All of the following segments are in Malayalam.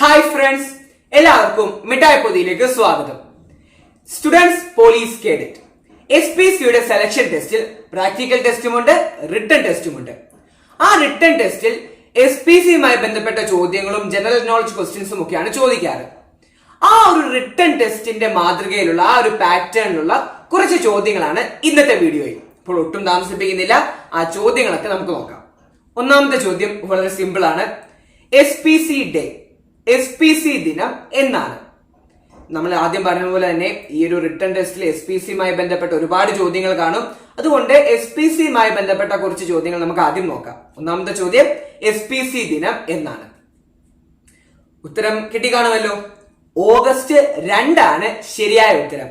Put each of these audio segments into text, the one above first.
ഹായ് ഫ്രണ്ട്സ് എല്ലാവർക്കും മിഠായി പൊതിയിലേക്ക് സ്വാഗതം. Students police cadet S P സിയുടെ സെലക്ഷൻ ടെസ്റ്റിൽ പ്രാക്ടിക്കൽ ടെസ്റ്റുമുണ്ട് റിട്ടേൺ ടെസ്റ്റുമുണ്ട് ആ റിട്ടേൺ ടെസ്റ്റിൽ എസ് പി സിയുമായി ബന്ധപ്പെട്ട ചോദ്യങ്ങളും ജനറൽ നോളജ് ക്വസ്റ്റ്യൻസും ഒക്കെയാണ് ചോദിക്കാറ്. ആ ഒരു റിട്ടേൺ ടെസ്റ്റിന്റെ മാതൃകയിലുള്ള ആ ഒരു പാറ്റേണിലുള്ള കുറച്ച് ചോദ്യങ്ങളാണ് ഇന്നത്തെ വീഡിയോയിൽ അപ്പോൾ ഒട്ടും താമസിപ്പിക്കുന്നില്ല. ആ ചോദ്യങ്ങളൊക്കെ നമുക്ക് നോക്കാം. ഒന്നാമത്തെ ചോദ്യം വളരെ സിമ്പിൾ ആണ്. S P C day S P C ദിനം എന്നാണ്. നമ്മൾ ആദ്യം പറഞ്ഞ പോലെ തന്നെ ഈ ഒരു റിട്ടേൺ ടെസ്റ്റിൽ എസ് പി സിയുമായി ബന്ധപ്പെട്ട ഒരുപാട് ചോദ്യങ്ങൾ കാണും. അതുകൊണ്ട് എസ് പി സിയുമായി ബന്ധപ്പെട്ട കുറച്ച് ചോദ്യങ്ങൾ നമുക്ക് ആദ്യം നോക്കാം. ഒന്നാമത്തെ ചോദ്യം എസ് പി സി ദിനം എന്നാണ്. ഉത്തരം കിട്ടി കാണുമല്ലോ ഓഗസ്റ്റ് രണ്ടാണ് ശരിയായ ഉത്തരം.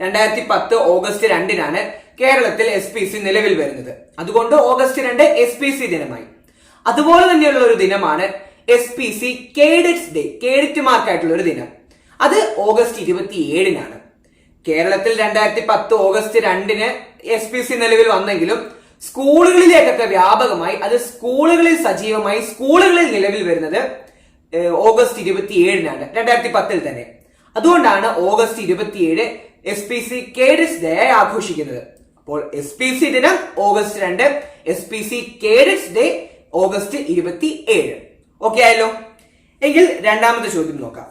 രണ്ടായിരത്തി പത്ത് ഓഗസ്റ്റ് രണ്ടിനാണ് കേരളത്തിൽ എസ് പി സി നിലവിൽ വരുന്നത്. അതുകൊണ്ട് ഓഗസ്റ്റ് രണ്ട് എസ് പി സി ദിനമായി. അതുപോലെ തന്നെയുള്ള ഒരു ദിനമാണ് S P C cadets day കേഡറ്റുമാർക്കായിട്ടുള്ള ഒരു ദിനം. അത് ഓഗസ്റ്റ് ഇരുപത്തി ഏഴിനാണ് കേരളത്തിൽ രണ്ടായിരത്തി പത്ത് ഓഗസ്റ്റ് രണ്ടിന് എസ് പി സി നിലവിൽ വന്നെങ്കിലും സ്കൂളുകളിലേക്കൊക്കെ വ്യാപകമായി അത് സ്കൂളുകളിൽ സജീവമായി സ്കൂളുകളിൽ നിലവിൽ വരുന്നത് ഓഗസ്റ്റ് ഇരുപത്തി ഏഴിനാണ് രണ്ടായിരത്തി പത്തിൽ തന്നെ. അതുകൊണ്ടാണ് ഓഗസ്റ്റ് ഇരുപത്തിയേഴ് S P C cadets day ആയി ആഘോഷിക്കുന്നത്. അപ്പോൾ എസ് പി സി ദിനം ഓഗസ്റ്റ് രണ്ട് S P C cadets day August ഇരുപത്തി ഏഴ് ഓക്കെ ആയല്ലോ. എങ്കിൽ രണ്ടാമത്തെ ചോദ്യം നോക്കാം.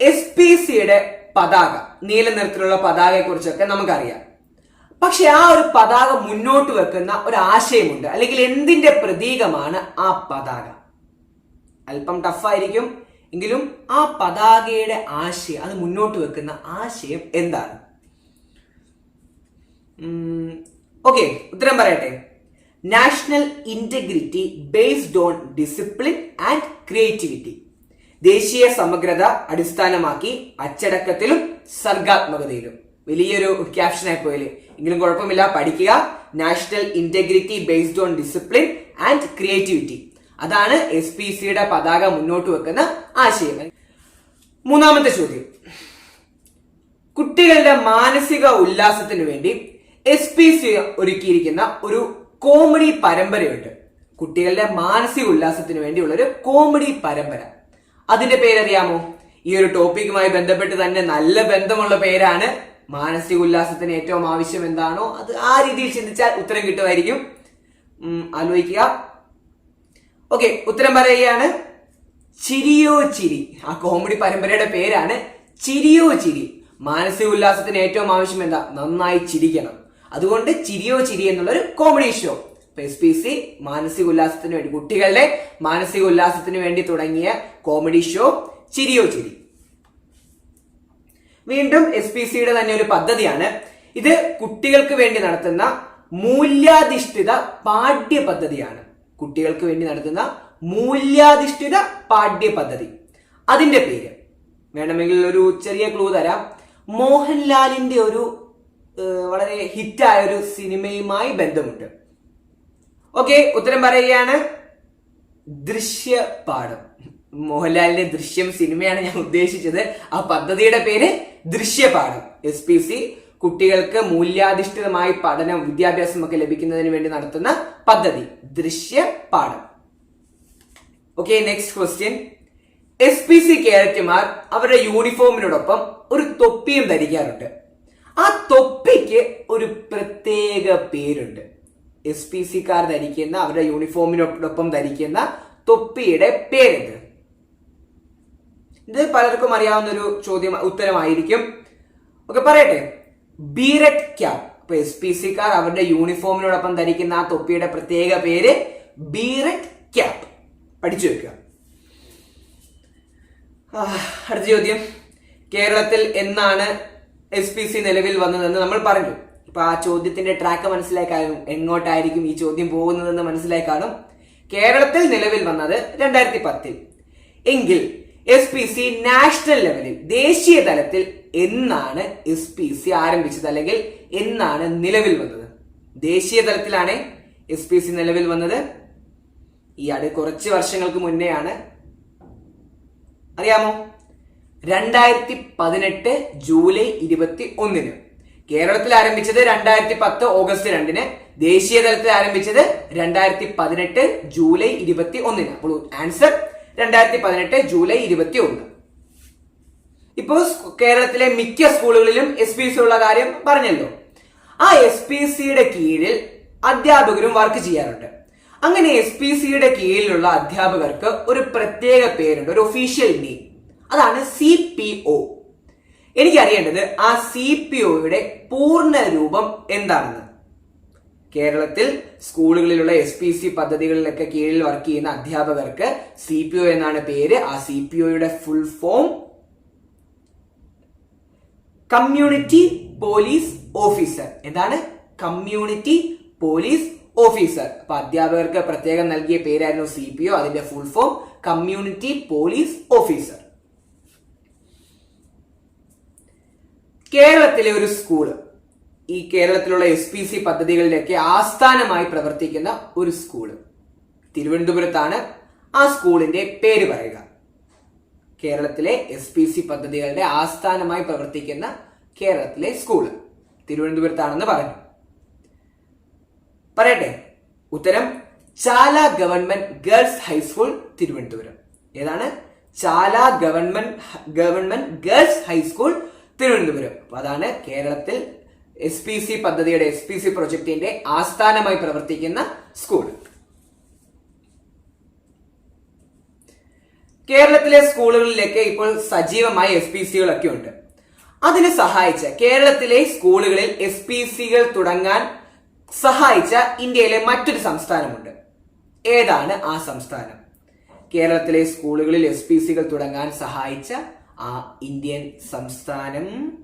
എസ് പി സിയുടെ പതാക നീല നിറത്തിലുള്ള പതാകയെ കുറിച്ചൊക്കെ നമുക്കറിയാം. പക്ഷെ ആ ഒരു പതാക മുന്നോട്ട് വെക്കുന്ന ഒരു ആശയമുണ്ട് അല്ലെങ്കിൽ എന്തിന്റെ പ്രതീകമാണ് ആ പതാക? അല്പം ടഫായിരിക്കും എങ്കിലും ആ പതാകയുടെ ആശയം അത് മുന്നോട്ട് വെക്കുന്ന ആശയം എന്താണ്? ഓക്കെ ഉത്തരം പറയട്ടെ. National integrity based on discipline and creativity ദേശീയ സമഗ്രത അടിസ്ഥാനമാക്കി അച്ചടക്കത്തിലും സർഗാത്മകതയിലും. വലിയൊരു ക്യാപ്ഷൻ ആയി പോയാൽ എങ്കിലും കുഴപ്പമില്ല പഠിക്കുക. National integrity based on discipline and creativity അതാണ് എസ് പി സിയുടെ പതാക മുന്നോട്ട് വെക്കുന്ന ആശയം മൂന്നാമത്തെ ചോദ്യം. കുട്ടികളുടെ മാനസിക ഉല്ലാസത്തിന് വേണ്ടി എസ് പി സി ഒരുക്കിയിരിക്കുന്ന ഒരു കോമഡി പരമ്പരയുണ്ട്. കുട്ടികളുടെ മാനസിക ഉല്ലാസത്തിന് വേണ്ടിയുള്ള ഒരു കോമഡി പരമ്പര. അതിന്റെ പേരറിയാമോ? ഈ ഒരു ടോപ്പിക്കുമായി ബന്ധപ്പെട്ട് തന്നെ നല്ല ബന്ധമുള്ള പേരാണ്. മാനസിക ഉല്ലാസത്തിന് ഏറ്റവും ആവശ്യം എന്താണോ അത് ആ രീതിയിൽ ചിന്തിച്ചാൽ ഉത്തരം കിട്ടുമായിരിക്കും. ആലോചിക്കുക. ഓക്കെ ഉത്തരം പറയുകയാണ്. ചിരിയോ ചിരി. ആ കോമഡി പരമ്പരയുടെ പേരാണ് ചിരിയോ ചിരി. മാനസിക ഉല്ലാസത്തിന് ഏറ്റവും ആവശ്യം എന്താ? നന്നായി ചിരിക്കണം. അതുകൊണ്ട് ചിരിയോ ചിരി എന്നുള്ള ഒരു comedy show S P C മാനസിക ഉല്ലാസത്തിന് വേണ്ടി കുട്ടികളുടെ മാനസിക ഉല്ലാസത്തിന് വേണ്ടി തുടങ്ങിയ കോമഡി ഷോ ചിരിയോ ചിരി. വീണ്ടും എസ് പി സിയുടെ തന്നെ ഒരു പദ്ധതിയാണ്. ഇത് കുട്ടികൾക്ക് വേണ്ടി നടത്തുന്ന മൂല്യാധിഷ്ഠിത പാഠ്യ പദ്ധതിയാണ്. കുട്ടികൾക്ക് വേണ്ടി നടത്തുന്ന മൂല്യാധിഷ്ഠിത പാഠ്യ പദ്ധതി. അതിന്റെ പേര്. വേണമെങ്കിൽ ഒരു ചെറിയ ക്ലൂ തരാം. മോഹൻലാലിന്റെ ഒരു വളരെ ഹിറ്റായ ഒരു സിനിമയുമായി ബന്ധമുണ്ട്. ഓക്കെ ഉത്തരം പറയുകയാണ് ദൃശ്യപാഠം. മോഹൻലാലിന്റെ ദൃശ്യം സിനിമയാണ് ഞാൻ ഉദ്ദേശിച്ചത്. ആ പദ്ധതിയുടെ പേര് ദൃശ്യപാഠം. എസ് പി സി കുട്ടികൾക്ക് മൂല്യാധിഷ്ഠിതമായി പഠനം വിദ്യാഭ്യാസം ഒക്കെ ലഭിക്കുന്നതിന് വേണ്ടി നടത്തുന്ന പദ്ധതി ദൃശ്യപാഠം. Okay next question S P C കേരറ്റുമാർ അവരുടെ യൂണിഫോമിനോടൊപ്പം ഒരു തൊപ്പിയും ധരിക്കാറുണ്ട്. ആ തൊപ്പിക്ക് ഒരു പ്രത്യേക പേരുണ്ട്. എസ് പി സിക്കാർ ധരിക്കുന്ന അവരുടെ യൂണിഫോമിനോടൊപ്പം ധരിക്കുന്ന തൊപ്പിയുടെ പേരെന്ത്? ഇത് പലർക്കും അറിയാവുന്ന ഒരു ചോദ്യം ഉത്തരമായിരിക്കും. ഓക്കെ പറയട്ടെ. ബീരറ്റ് ക്യാപ് ഇപ്പൊ എസ് പി സിക്കാർ അവരുടെ യൂണിഫോമിനോടൊപ്പം ധരിക്കുന്ന ആ തൊപ്പിയുടെ പ്രത്യേക പേര് ബീരറ്റ് ക്യാപ് പഠിച്ചു വെക്കുക. അടുത്ത ചോദ്യം. കേരളത്തിൽ എന്നാണ് എസ് പി സി നിലവിൽ വന്നതെന്ന് നമ്മൾ പറഞ്ഞു. ഇപ്പൊ ആ ചോദ്യത്തിന്റെ ട്രാക്ക് മനസ്സിലായി കാണും. എങ്ങോട്ടായിരിക്കും ഈ ചോദ്യം പോകുന്നതെന്ന് മനസ്സിലായി കാണും. കേരളത്തിൽ നിലവിൽ വന്നത് രണ്ടായിരത്തി പത്തിൽ എങ്കിൽ എസ് പി സി നാഷണൽ ലെവലിൽ ദേശീയ തലത്തിൽ എന്നാണ് എസ് പി സി ആരംഭിച്ചത്? അല്ലെങ്കിൽ എന്നാണ് നിലവിൽ വന്നത്? ദേശീയ തലത്തിലാണ് എസ് പി സി നിലവിൽ വന്നത്. ഈ അടു കുറച്ച് വർഷങ്ങൾക്ക് മുന്നെയാണ്. അറിയാമോ? രണ്ടായിരത്തി പതിനെട്ട് ജൂലൈ ഇരുപത്തി ഒന്നിന് കേരളത്തിൽ ആരംഭിച്ചത് രണ്ടായിരത്തി പത്ത് ഓഗസ്റ്റ് രണ്ടിന്. ദേശീയ തലത്തിൽ ആരംഭിച്ചത് രണ്ടായിരത്തി പതിനെട്ട് ജൂലൈ ഇരുപത്തി ഒന്നിന് അപ്പോൾ ആൻസർ രണ്ടായിരത്തി പതിനെട്ട് ജൂലൈ ഇരുപത്തി ഒന്ന് ഇപ്പോൾ കേരളത്തിലെ മിക്ക സ്കൂളുകളിലും എസ് പി സി ഉള്ള കാര്യം പറഞ്ഞല്ലോ. ആ എസ് പി സിയുടെ കീഴിൽ അധ്യാപകരും വർക്ക് ചെയ്യാറുണ്ട്. അങ്ങനെ എസ് പി സിയുടെ കീഴിലുള്ള അധ്യാപകർക്ക് ഒരു പ്രത്യേക പേരുണ്ട് ഒരു ഒഫീഷ്യൽ നെയിം അതാണ് സി പി ഒ എനിക്ക് അറിയേണ്ടത് ആ സി പി ഒയുടെ പൂർണ രൂപം എന്താണെന്ന്. കേരളത്തിൽ സ്കൂളുകളിലുള്ള എസ് പി സി പദ്ധതികളിലൊക്കെ കീഴിൽ വർക്ക് ചെയ്യുന്ന അധ്യാപകർക്ക് സി പി ഒ എന്നാണ് പേര്. ആ സി പി ഒയുടെ full form community police officer എന്താണ്? കമ്മ്യൂണിറ്റി പോലീസ് ഓഫീസർ അപ്പൊ അധ്യാപകർക്ക് പ്രത്യേകം നൽകിയ പേരായിരുന്നു സി പി ഒ അതിന്റെ full form community police officer കേരളത്തിലെ ഒരു സ്കൂൾ ഈ കേരളത്തിലുള്ള എസ് പി സി പദ്ധതികളിലൊക്കെ ആസ്ഥാനമായി പ്രവർത്തിക്കുന്ന ഒരു സ്കൂൾ തിരുവനന്തപുരത്താണ് ആ സ്കൂളിന്റെ പേര് പറയുക. കേരളത്തിലെ എസ് പി സി പദ്ധതികളുടെ ആസ്ഥാനമായി പ്രവർത്തിക്കുന്ന കേരളത്തിലെ സ്കൂൾ തിരുവനന്തപുരത്താണെന്ന് പറഞ്ഞു. പറയട്ടെ ഉത്തരം Chala government girls high school Thiruvananthapuram. ഏതാണ്? Chala government government girls high school Thiruvananthapuram. അപ്പൊ അതാണ് കേരളത്തിൽ എസ് പി സി പദ്ധതിയുടെ എസ് പി സി പ്രൊജക്ടിന്റെ ആസ്ഥാനമായി പ്രവർത്തിക്കുന്ന സ്കൂൾ. കേരളത്തിലെ സ്കൂളുകളിലൊക്കെ ഇപ്പോൾ സജീവമായ എസ് പി സികളൊക്കെ ഉണ്ട്. അതിന് സഹായിച്ച കേരളത്തിലെ സ്കൂളുകളിൽ എസ് പി സികൾ തുടങ്ങാൻ സഹായിച്ച ഇന്ത്യയിലെ മറ്റൊരു സംസ്ഥാനമുണ്ട്. ഏതാണ് ആ സംസ്ഥാനം? കേരളത്തിലെ സ്കൂളുകളിൽ എസ് പി സികൾ തുടങ്ങാൻ സഹായിച്ച ആ ഇന്ത്യൻ സംസ്ഥാനം?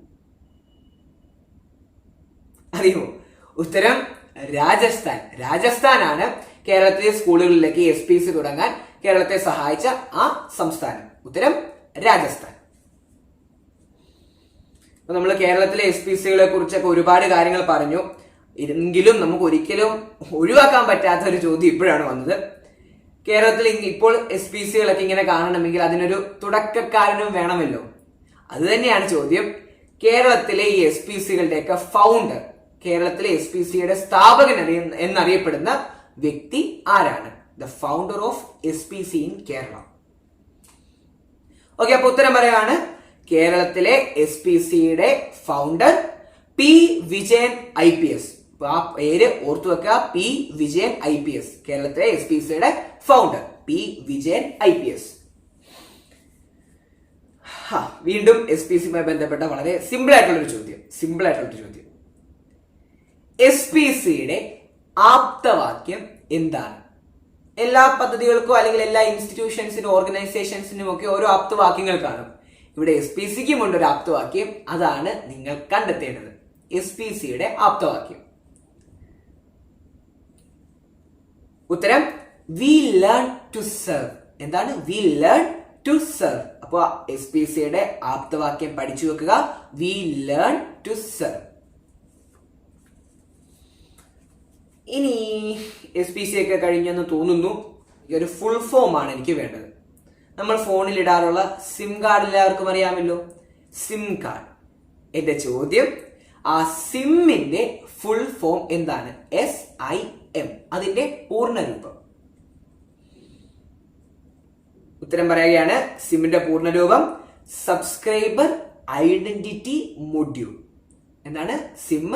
അറിയോ? ഉത്തരം രാജസ്ഥാൻ. രാജസ്ഥാനാണ് കേരളത്തിലെ സ്കൂളുകളിലേക്ക് എസ് പി സി തുടങ്ങാൻ കേരളത്തെ സഹായിച്ച ആ സംസ്ഥാനം. ഉത്തരം രാജസ്ഥാൻ. അപ്പൊ നമ്മൾ കേരളത്തിലെ എസ് പി സികളെ കുറിച്ചൊക്കെ ഒരുപാട് കാര്യങ്ങൾ പറഞ്ഞു. എങ്കിലും നമുക്ക് ഒരിക്കലും ഒഴിവാക്കാൻ പറ്റാത്ത ഒരു ചോദ്യം ഇപ്പോഴാണ് വന്നത്. കേരളത്തിൽ ഇപ്പോൾ എസ് പി സികളൊക്കെ ഇങ്ങനെ കാണണമെങ്കിൽ അതിനൊരു തുടക്കക്കാരനും വേണമല്ലോ. അത് തന്നെയാണ് ചോദ്യം. കേരളത്തിലെ ഈ എസ് പി സികളുടെയൊക്കെ ഫൗണ്ടർ കേരളത്തിലെ എസ് പി സിയുടെ സ്ഥാപകൻ എന്നറിയപ്പെടുന്ന വ്യക്തി ആരാണ്? The founder of S P C in Kerala okay അപ്പൊ ഉത്തരം പറയാണ്. കേരളത്തിലെ എസ് പി സിയുടെ founder P Vijayan I P S. ആ പേര് ഓർത്തു വെക്കുക. P Vijayan I P S. കേരളത്തിലെ എസ് പി സിയുടെ founder P Vijayan I P S. വീണ്ടും എസ് പി സിയുമായി ബന്ധപ്പെട്ട വളരെ സിമ്പിൾ ആയിട്ടുള്ള ഒരു ചോദ്യം സിമ്പിൾ ആയിട്ടുള്ള ഒരു ചോദ്യം എസ് പി സിയുടെ ആപ്തവാക്യം എന്താണ്? എല്ലാ പദ്ധതികൾക്കും അല്ലെങ്കിൽ എല്ലാ ഇൻസ്റ്റിറ്റ്യൂഷൻസിനും ഓർഗനൈസേഷൻസിനും ഒക്കെ ഓരോ ആപ്തവാക്യങ്ങൾ കാണും. ഇവിടെ എസ് പി സിക്കും ഉണ്ട് ഒരു ആപ്തവാക്യം. അതാണ് നിങ്ങൾ കണ്ടെത്തേണ്ടത്. എസ് പി സിയുടെ ആപ്തവാക്യം. ഉത്തരം വി ലേൺ ടു സെർവ് എന്താണ്? വി ലേൺ ടു സെർവ് അപ്പോൾ എസ് പി എസ് സിയുടെ ആപ്തവാക്യം പഠിച്ചു വെക്കുക. വി ലേൺ ടു സെർവ് ഇനി എസ് പി സി ഒക്കെ കഴിഞ്ഞെന്ന് തോന്നുന്നു. ഈ ഒരു ഫുൾ ഫോം ആണ് എനിക്ക് വേണ്ടത്. നമ്മൾ ഫോണിൽ ഇടാറുള്ള സിം കാർഡ് എല്ലാവർക്കും അറിയാമല്ലോ. സിം കാർഡ് എന്റെ ചോദ്യം ആ സിമ്മിന്റെ ഫുൾ ഫോം എന്താണ്? എസ് ഐ എം അതിന്റെ പൂർണരൂപം. ഉത്തരം പറയുകയാണ് സിമ്മിന്റെ പൂർണരൂപം സബ്സ്ക്രൈബർ ഐഡന്റിറ്റി മൊഡ്യൂൾ എന്താണ്? സിം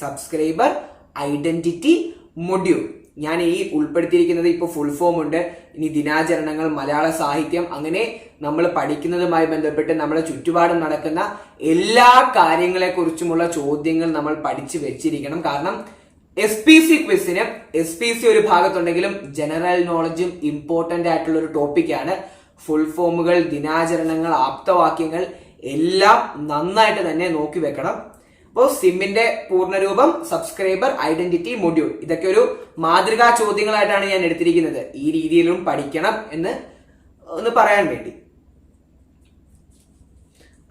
സബ്സ്ക്രൈബർ ഐഡന്റിറ്റി മൊഡ്യൂൾ ഞാൻ ഈ ഉൾപ്പെടുത്തിയിരിക്കുന്നത് ഇപ്പോൾ ഫുൾ ഫോം ഉണ്ട്. ഇനി ദിനാചരണങ്ങൾ മലയാള സാഹിത്യം അങ്ങനെ നമ്മൾ പഠിക്കുന്നതുമായി ബന്ധപ്പെട്ട് നമ്മുടെ ചുറ്റുപാടും നടക്കുന്ന എല്ലാ കാര്യങ്ങളെക്കുറിച്ചുമുള്ള ചോദ്യങ്ങൾ നമ്മൾ പഠിച്ചു വെച്ചിരിക്കണം. കാരണം എസ് പി സി ക്വിസിന് എസ് പി സി ഒരു ഭാഗത്തുണ്ടെങ്കിലും ജനറൽ നോളജും ഇമ്പോർട്ടന്റ് ആയിട്ടുള്ള ഒരു ടോപ്പിക്കാണ് ഫുൾ ഫോമുകൾ ദിനാചരണങ്ങൾ ആപ്തവാക്യങ്ങൾ എല്ലാം നന്നായിട്ട് തന്നെ നോക്കി വെക്കണം. അപ്പോൾ സിമ്മിന്റെ പൂർണരൂപം സബ്സ്ക്രൈബർ ഐഡന്റിറ്റി മൊഡ്യൂൾ ഇതൊക്കെ ഒരു മാതൃകാ ചോദ്യങ്ങളായിട്ടാണ് ഞാൻ എടുത്തിരിക്കുന്നത്. ഈ രീതിയിലും പഠിക്കണം എന്ന് ഒന്ന് പറയാൻ വേണ്ടി.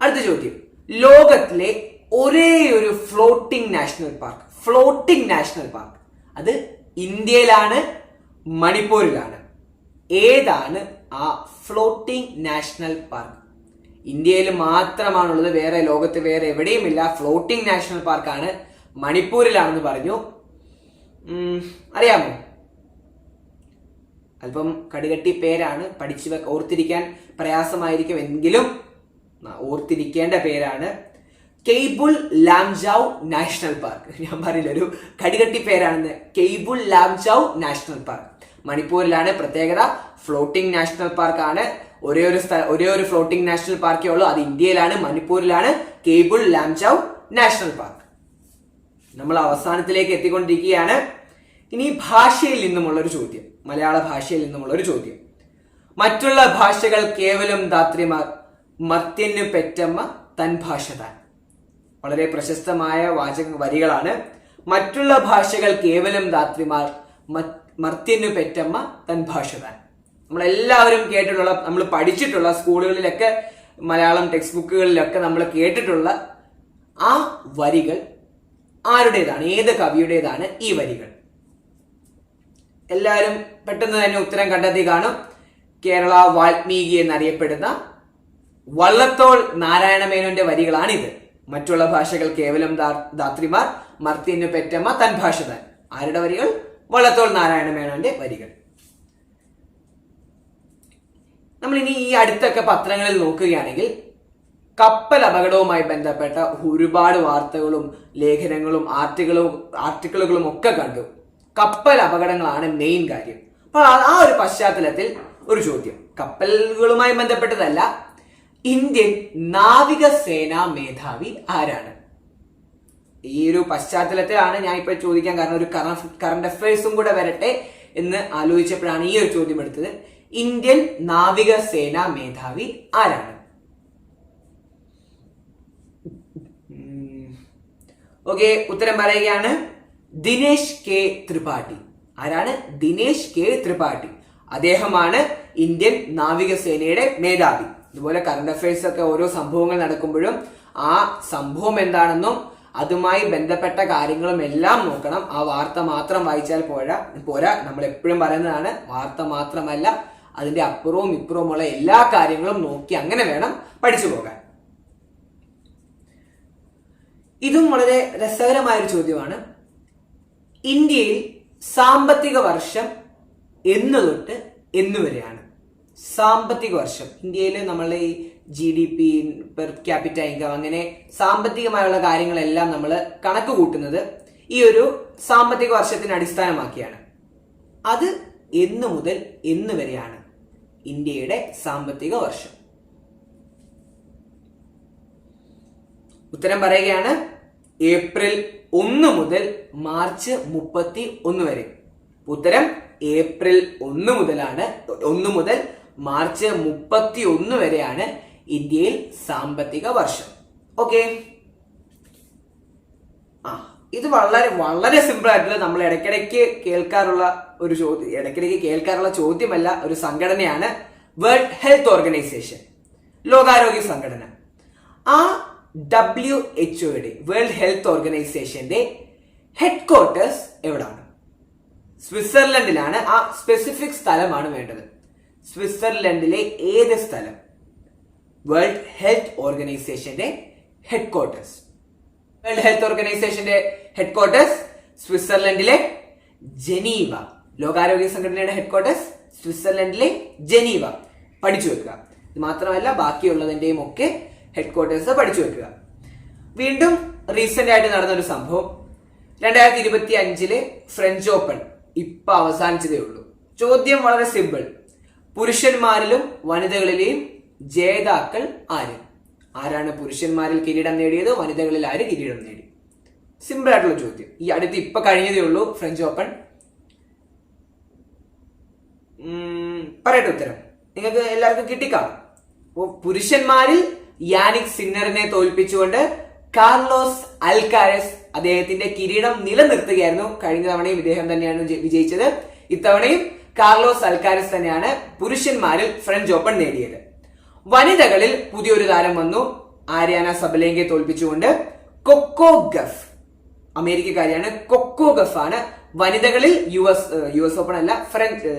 അടുത്ത ചോദ്യം. ലോകത്തിലെ ഒരേ ഒരു floating national park floating national park അത് ഇന്ത്യയിലാണ് മണിപ്പൂരിലാണ്. ഏതാണ് ആ ഫ്ലോട്ടിംഗ് നാഷണൽ പാർക്ക് ഇന്ത്യയിൽ മാത്രമാണുള്ളത് വേറെ ലോകത്ത് വേറെ എവിടെയുമില്ല ഫ്ലോട്ടിംഗ് നാഷണൽ പാർക്കാണ് മണിപ്പൂരിലാണെന്ന് പറഞ്ഞു. അറിയാമോ? അല്പം കടുകട്ടി പേരാണ്. പഠിച്ചു ഓർത്തിരിക്കാൻ പ്രയാസമായിരിക്കും എങ്കിലും ഓർത്തിരിക്കേണ്ട പേരാണ്. കെയ്ബുൾ ലാംജാവ് നാഷണൽ പാർക്ക് ഞാൻ പറയില്ല ഒരു കടികട്ടി പേരാണെന്ന്. കെയ്ബുൾ ലാംജാവ് നാഷണൽ പാർക്ക് മണിപ്പൂരിലാണ് പ്രത്യേകത. ഫ്ലോട്ടിംഗ് നാഷണൽ പാർക്കാണ് ഒരേ ഒരു ഒരേ ഒരു ഫ്ലോട്ടിംഗ് നാഷണൽ പാർക്കേ ഉള്ളൂ. അത് ഇന്ത്യയിലാണ് മണിപ്പൂരിലാണ് കേബിൾ ലാംജാവ് നാഷണൽ പാർക്ക് നമ്മൾ അവസാനത്തിലേക്ക് എത്തിക്കൊണ്ടിരിക്കുകയാണ്. ഇനി ഭാഷയിൽ നിന്നുമുള്ള ഒരു ചോദ്യം. മലയാള ഭാഷയിൽ നിന്നുമുള്ള ഒരു ചോദ്യം. മറ്റുള്ള ഭാഷകൾ കേവലം ധാത്രിമാർ മർത്യന് പെറ്റമ്മ തൻ ഭാഷ താൻ. വളരെ പ്രശസ്തമായ വാചക വരികളാണ്. മറ്റുള്ള ഭാഷകൾ കേവലം ധാത്രിമാർ മർത്യനു പെറ്റമ്മ തൻ ഭാഷ താൻ നമ്മളെല്ലാവരും കേട്ടിട്ടുള്ള നമ്മൾ പഠിച്ചിട്ടുള്ള സ്കൂളുകളിലൊക്കെ മലയാളം ടെക്സ്റ്റ് ബുക്കുകളിലൊക്കെ നമ്മൾ കേട്ടിട്ടുള്ള ആ വരികൾ ആരുടേതാണ്? ഏത് കവിയുടേതാണ് ഈ വരികൾ? എല്ലാവരും പെട്ടെന്ന് തന്നെ ഉത്തരം കണ്ടെത്തി കാണും. കേരള വാൽമീകി എന്നറിയപ്പെടുന്ന വള്ളത്തോൾ നാരായണമേനോന്റെ വരികളാണിത്. മറ്റുള്ള ഭാഷകൾ കേവലം ധാത്രിമാർ മർത്യനു പെറ്റമ്മ തൻ ഭാഷ താൻ ആരുടെ വരികൾ? വള്ളത്തോൾ നാരായണ മേനോന്റെ വരികൾ. നമ്മൾ ഇനി ഈ അടുത്തൊക്കെ പത്രങ്ങളിൽ നോക്കുകയാണെങ്കിൽ കപ്പൽ അപകടവുമായി ബന്ധപ്പെട്ട ഒരുപാട് വാർത്തകളും ലേഖനങ്ങളും ആർട്ടിക്കിളും ആർട്ടിക്കിളുകളും ഒക്കെ കണ്ടു. കപ്പൽ അപകടങ്ങളാണ് മെയിൻ കാര്യം. അപ്പോൾ ആ ഒരു പശ്ചാത്തലത്തിൽ ഒരു ചോദ്യം. കപ്പലുകളുമായി ബന്ധപ്പെട്ടതല്ല ഇന്ത്യൻ നാവികസേനാ മേധാവി ആരാണ്? ഈ ഒരു പശ്ചാത്തലത്തിലാണ് ഞാൻ ഇപ്പോൾ ചോദിക്കാൻ കാരണം ഒരു കറണ്ട് അഫയേഴ്സും കൂടെ വരട്ടെ എന്ന് ആലോചിച്ചപ്പോഴാണ് ഈ ഒരു ചോദ്യം എടുത്തത്. ഇന്ത്യൻ നാവികസേനാ മേധാവി ആരാണ്? ഓക്കെ ഉത്തരം പറയുകയാണ് ദിനേശ് കെ ത്രിപാഠി. ആരാണ്? ദിനേശ് കെ ത്രിപാഠി. അദ്ദേഹമാണ് ഇന്ത്യൻ നാവികസേനയുടെ മേധാവി. ഇതുപോലെ കറണ്ട് അഫയേഴ്സ് ഒക്കെ ഓരോ സംഭവങ്ങൾ നടക്കുമ്പോഴും ആ സംഭവം എന്താണെന്നും അതുമായി ബന്ധപ്പെട്ട കാര്യങ്ങളും എല്ലാം നോക്കണം. ആ വാർത്ത മാത്രം വായിച്ചാൽ പോരാ പോരാ. നമ്മൾ എപ്പോഴും പറയുന്നതാണ് വാർത്ത മാത്രമല്ല അതിന്റെ അപ്പുറവും ഇപ്പുറവുമുള്ള എല്ലാ കാര്യങ്ങളും നോക്കി അങ്ങനെ വേണം പഠിച്ചു പോകാൻ. ഇതും വളരെ രസകരമായ ഒരു ചോദ്യമാണ്. ഇന്ത്യയിൽ സാമ്പത്തിക വർഷം എന്ന് തൊട്ട് എന്ന് വരെയാണ്. സാമ്പത്തിക വർഷം. ഇന്ത്യയിൽ നമ്മൾ ഈ G D P per capita income അങ്ങനെ സാമ്പത്തികമായുള്ള കാര്യങ്ങളെല്ലാം നമ്മൾ കണക്ക് കൂട്ടുന്നത് ഈ ഒരു സാമ്പത്തിക വർഷത്തിന് അടിസ്ഥാനമാക്കിയാണ്. അത് എന്ന് മുതൽ എന്ന് വരെയാണ് ഇന്ത്യയുടെ സാമ്പത്തിക വർഷം. ഉത്തരം പറയുകയാണ് ഏപ്രിൽ ഒന്ന് മുതൽ മാർച്ച് മുപ്പത്തി ഒന്ന് വരെ. ഉത്തരം ഏപ്രിൽ ഒന്ന് മുതലാണ് ഒന്ന് മുതൽ മാർച്ച് മുപ്പത്തി ഒന്ന് വരെയാണ് ഇന്ത്യയിൽ സാമ്പത്തിക വർഷം. ഓക്കെ ആ ഇത് വളരെ വളരെ സിമ്പിൾ ആയിട്ടുള്ള നമ്മൾ ഇടയ്ക്കിടയ്ക്ക് കേൾക്കാറുള്ള ഒരു ചോദ്യം ഇടയ്ക്കിടയ്ക്ക് കേൾക്കാറുള്ള ചോദ്യമല്ല ഒരു സംഘടനയാണ് വേൾഡ് ഹെൽത്ത് ഓർഗനൈസേഷൻ ലോകാരോഗ്യ സംഘടന. ആ ഡബ്ല്യു എച്ച് ഒയുടെ വേൾഡ് ഹെൽത്ത് ഓർഗനൈസേഷന്റെ ഹെഡ് ക്വാർട്ടേഴ്സ് എവിടാണ്? സ്വിറ്റ്സർലൻഡിലാണ്. ആ സ്പെസിഫിക് സ്ഥലമാണ് വേണ്ടത്. സ്വിറ്റ്സർലൻഡിലെ ഏത് സ്ഥലം? വേൾഡ് ഹെൽത്ത് ഓർഗനൈസേഷന്റെ ഹെഡ് ക്വാർട്ടേഴ്സ് വേൾഡ് ഹെൽത്ത് ഓർഗനൈസേഷന്റെ ഹെഡ് ക്വാർട്ടേഴ്സ് സ്വിറ്റ്സർലൻഡിലെ ജനീവ. ലോകാരോഗ്യ സംഘടനയുടെ ഹെഡ് ക്വാർട്ടേഴ്സ് സ്വിറ്റ്സർലൻഡിലെ ജനീവ. പഠിച്ചു വെക്കുക. ഇത് മാത്രമല്ല ബാക്കിയുള്ളതിന്റെയും ഒക്കെ ഹെഡ് ക്വാർട്ടേഴ്സ് പഠിച്ചു വെക്കുക. വീണ്ടും റീസെന്റ് ആയിട്ട് നടന്ന ഒരു സംഭവം. രണ്ടായിരത്തി ഇരുപത്തി ഫ്രഞ്ച് ഓപ്പൺ ഇപ്പൊ അവസാനിച്ചതേ ഉള്ളൂ. ചോദ്യം വളരെ സിമ്പിൾ പുരുഷന്മാരിലും വനിതകളിലെയും ജേതാക്കൾ ആര്? ആരാണ് പുരുഷന്മാരിൽ കിരീടം നേടിയത്? വനിതകളിൽ ആര് കിരീടം നേടി? സിമ്പിൾ ആയിട്ടുള്ള ചോദ്യം. ഈ അടുത്ത് ഇപ്പൊ കഴിഞ്ഞതേ ഉള്ളൂ. ഫ്രഞ്ച് ഓപ്പൺ പറയട്ടെ ഉത്തരം. നിങ്ങൾക്ക് എല്ലാവർക്കും കിട്ടിക്കാണും അപ്പോ പുരുഷന്മാരിൽ യാനിക് സിന്നറിനെ തോൽപ്പിച്ചുകൊണ്ട് കാർലോസ് അൽക്കാരസ് അദ്ദേഹത്തിന്റെ കിരീടം നിലനിർത്തുകയായിരുന്നു. കഴിഞ്ഞ തവണയും ഇദ്ദേഹം തന്നെയാണ് വിജയിച്ചത്. ഇത്തവണയും കാർലോസ് അൽക്കാരസ് തന്നെയാണ് പുരുഷന്മാരിൽ ഫ്രഞ്ച് ഓപ്പൺ നേടിയത്. വനിതകളിൽ പുതിയൊരു താരം വന്നു. ആര്യാന സബലേങ്കെ തോൽപ്പിച്ചുകൊണ്ട് കൊക്കോ ഗഫ് അമേരിക്കക്കാരിയാണ് കൊക്കോ ഗഫ് ആണ് വനിതകളിൽ U S U S open അല്ല ഫ്രഞ്ച്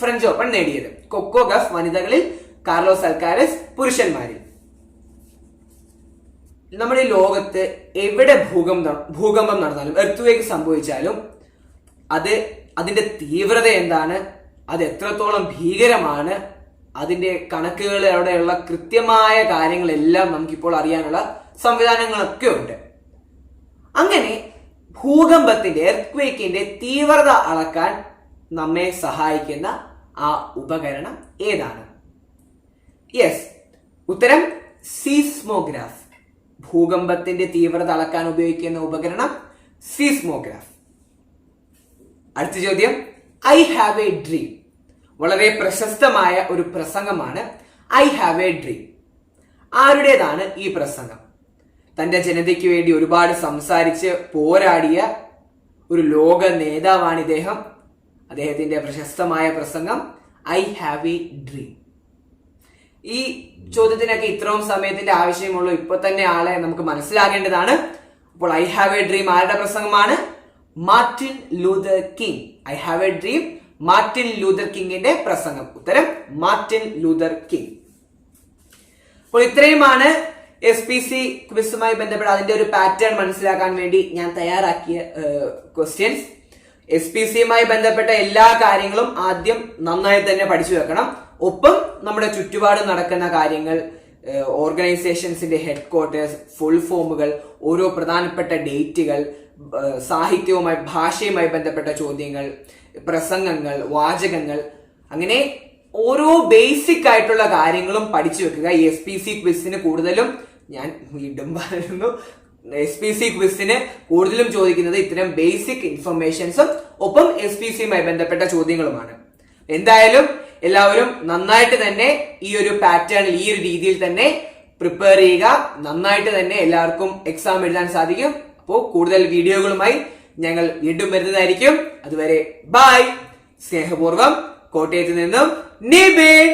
ഫ്രഞ്ച് ഓപ്പൺ നേടിയത്. കൊക്കോ ഗഫ് വനിതകളിൽ കാർലോസ് അൽക്കാരസ് പുരുഷന്മാരിൽ. നമ്മുടെ ലോകത്ത് എവിടെ ഭൂകമ്പം ഭൂകമ്പം നടന്നാലും എർത്ത് വേക്ക് സംഭവിച്ചാലും അത് അതിന്റെ തീവ്രത എന്താണ്? അത് എത്രത്തോളം ഭീകരമാണ്? അതിന്റെ കണക്കുകൾ അവിടെയുള്ള കൃത്യമായ കാര്യങ്ങളെല്ലാം നമുക്കിപ്പോൾ അറിയാനുള്ള സംവിധാനങ്ങളൊക്കെ ഉണ്ട്. അങ്ങനെ ഭൂകമ്പത്തിന്റെ എർത്ത്ക്വേക്കിന്റെ തീവ്രത അളക്കാൻ നമ്മെ സഹായിക്കുന്ന ആ ഉപകരണം ഏതാണ്? യെസ് ഉത്തരം സീസ്മോഗ്രാഫ് ഭൂകമ്പത്തിന്റെ തീവ്രത അളക്കാൻ ഉപയോഗിക്കുന്ന ഉപകരണം സീസ്മോഗ്രാഫ് അടുത്ത ചോദ്യം. ഐ ഹാവ് എ ഡ്രീം വളരെ പ്രശസ്തമായ ഒരു പ്രസംഗമാണ് ഐ ഹാവ് എ ഡ്രീം ആരുടേതാണ് ഈ പ്രസംഗം? തന്റെ ജനതയ്ക്ക് വേണ്ടി ഒരുപാട് സംസാരിച്ച് പോരാടിയ ഒരു ലോക നേതാവാണ് ഇദ്ദേഹം. അദ്ദേഹത്തിന്റെ പ്രശസ്തമായ പ്രസംഗം ഐ ഹാവ് എ ഡ്രീം ഈ ചോദ്യത്തിനൊക്കെ ഇത്രയും സമയത്തിന്റെ ആവശ്യമുള്ളൂ. ഇപ്പൊ തന്നെ ആളെ നമുക്ക് മനസ്സിലാകേണ്ടതാണ്. അപ്പോൾ ഐ ഹാവ് എ ഡ്രീം ആരുടെ പ്രസംഗമാണ്? Martin Luther King I have a dream Martin Luther കിങ്ങിന്റെ പ്രസംഗം. ഉത്തരം മാർട്ടിൻ ലൂതർ കിങ് അപ്പോൾ ഇത്രയുമാണ് എസ് പി സി ക്വിസുമായി ബന്ധപ്പെട്ട് അതിന്റെ ഒരു പാറ്റേൺ മനസ്സിലാക്കാൻ വേണ്ടി ഞാൻ തയ്യാറാക്കിയ ക്വസ്റ്റ്യൻസ് എസ് പി സിയുമായി ബന്ധപ്പെട്ട എല്ലാ കാര്യങ്ങളും ആദ്യം നന്നായി തന്നെ പഠിച്ചു വെക്കണം. ഒപ്പം നമ്മുടെ ചുറ്റുപാട് നടക്കുന്ന കാര്യങ്ങൾ ഓർഗനൈസേഷൻസിന്റെ ഹെഡ് ക്വാർട്ടേഴ്സ് ഫുൾ ഫോമുകൾ ഓരോ പ്രധാനപ്പെട്ട ഡേറ്റുകൾ സാഹിത്യവുമായി ഭാഷയുമായി ബന്ധപ്പെട്ട ചോദ്യങ്ങൾ പ്രസംഗങ്ങൾ വാചകങ്ങൾ അങ്ങനെ ഓരോ ബേസിക് ആയിട്ടുള്ള കാര്യങ്ങളും പഠിച്ചു വെക്കുക. എസ് പി സി ക്വിസിന് കൂടുതലും ഞാൻ വീണ്ടും പറയുന്നു. എസ് പി സി ക്വിസിന് കൂടുതലും ചോദിക്കുന്നത് ഇത്തരം ബേസിക് ഇൻഫർമേഷൻസും ഒപ്പം എസ് പി സിയുമായി ബന്ധപ്പെട്ട ചോദ്യങ്ങളുമാണ്. എന്തായാലും എല്ലാവരും നന്നായിട്ട് തന്നെ ഈ ഒരു പാറ്റേണിൽ ഈ ഒരു രീതിയിൽ തന്നെ പ്രിപ്പയർ ചെയ്യുക. നന്നായിട്ട് തന്നെ എല്ലാവർക്കും എക്സാം എഴുതാൻ സാധിക്കും. അപ്പോൾ കൂടുതൽ വീഡിയോകളുമായി ഞങ്ങൾ വീണ്ടും വരുന്നതായിരിക്കും. അതുവരെ ബൈ സ്നേഹപൂർവം കോട്ടയത്ത് നിന്നും നിബിൻ